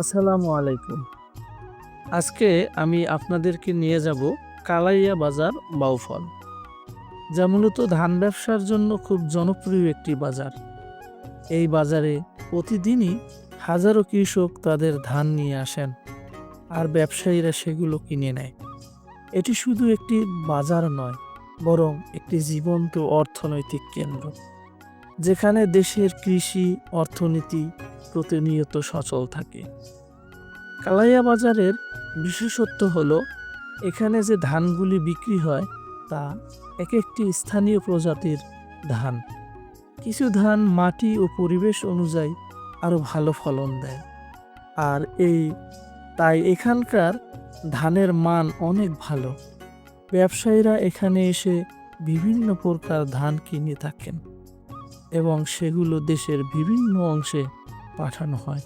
আসসালামু আলাইকুম। আজকে আমি আপনাদেরকে নিয়ে যাব কালাইয়া বাজার বাউফল। যা মূলত ধান ব্যবসার জন্য খুব জনপ্রিয় একটি বাজার। এই বাজারে প্রতিদিনই হাজারো কৃষক তাদের ধান নিয়ে আসেন আর ব্যবসায়ীরা সেগুলো কিনে নেয়। এটি শুধু একটি বাজার নয়, বরং একটি জীবন্ত অর্থনৈতিক কেন্দ্র। যেখানে দেশের কৃষি, অর্থনীতি প্রতিনিয়ত সচল থাকে। কালাইয়া বাজারের বিশেষত্ব হল, এখানে যে ধানগুলি বিক্রি হয়, তা এক একটি স্থানীয় প্রজাতির ধান। কিছু ধান মাটি ও পরিবেশ অনুযায়ী আরও ভালো ফলন দেয়। আর এই, তাই এখানকার ধানের মান অনেক ভালো। ব্যবসায়ীরা এখানে এসে বিভিন্ন প্রকার ধান কিনে থাকেন। এবং সেগুলো দেশের বিভিন্ন অংশে পাঠানো হয়।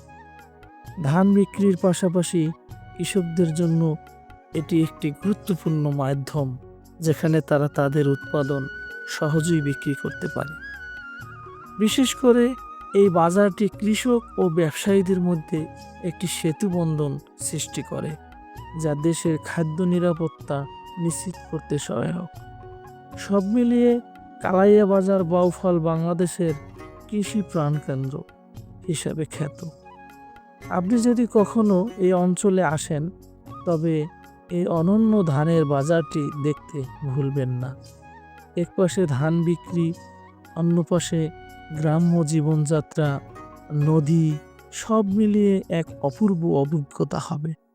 ধান বিক্রির পাশাপাশি কৃষকদের জন্য এটি একটি গুরুত্বপূর্ণ মাধ্যম, যেখানে তারা তাদের উৎপাদন সহজেই বিক্রি করতে পারে। বিশেষ করে এই বাজারটি কৃষক ও ব্যবসায়ীদের মধ্যে একটি সেতুবন্ধন সৃষ্টি করে, যা দেশের খাদ্য নিরাপত্তা নিশ্চিত করতে সহায়ক। সব মিলিয়ে কালাইয়া বাজার বাউফল বাংলাদেশের কৃষি প্রাণকেন্দ্র হিসাবে খ্যাত। আপনি যদি কখনো এই অঞ্চলে আসেন, তবে এই অনন্য ধানের বাজারটি দেখতে ভুলবেন না। এক পাশে ধান বিক্রি অন্য পাশে গ্রাম্য জীবনযাত্রা, নদী, সব মিলিয়ে এক অপূর্ব অভিজ্ঞতা হবে।